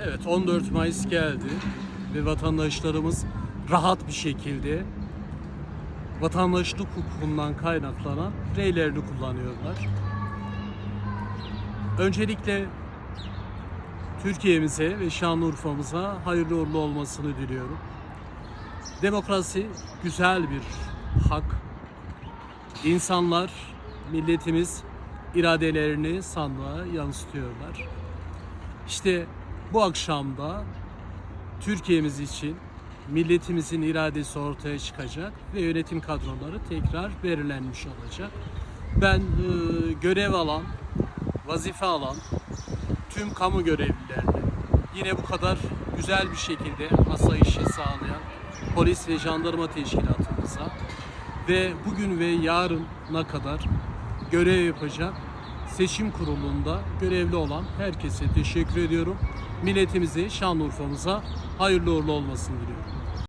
Evet 14 Mayıs geldi ve vatandaşlarımız rahat bir şekilde vatandaşlık hukukundan kaynaklanan reylerini kullanıyorlar. Öncelikle Türkiye'mize ve Şanlıurfa'mıza hayırlı uğurlu olmasını diliyorum. Demokrasi güzel bir hak. İnsanlar, milletimiz iradelerini sandığa yansıtıyorlar. İşte bu akşamda Türkiye'miz için milletimizin iradesi ortaya çıkacak ve yönetim kadroları tekrar belirlenmiş olacak. Ben e, görev alan, vazife alan tüm kamu görevlilerine yine bu kadar güzel bir şekilde asayişi sağlayan polis ve jandarma teşkilatımıza ve bugün ve yarına kadar görev yapacak seçim kurulunda görevli olan herkese teşekkür ediyorum. Milletimize, Şanlıurfa'mıza hayırlı uğurlu olmasını diliyorum.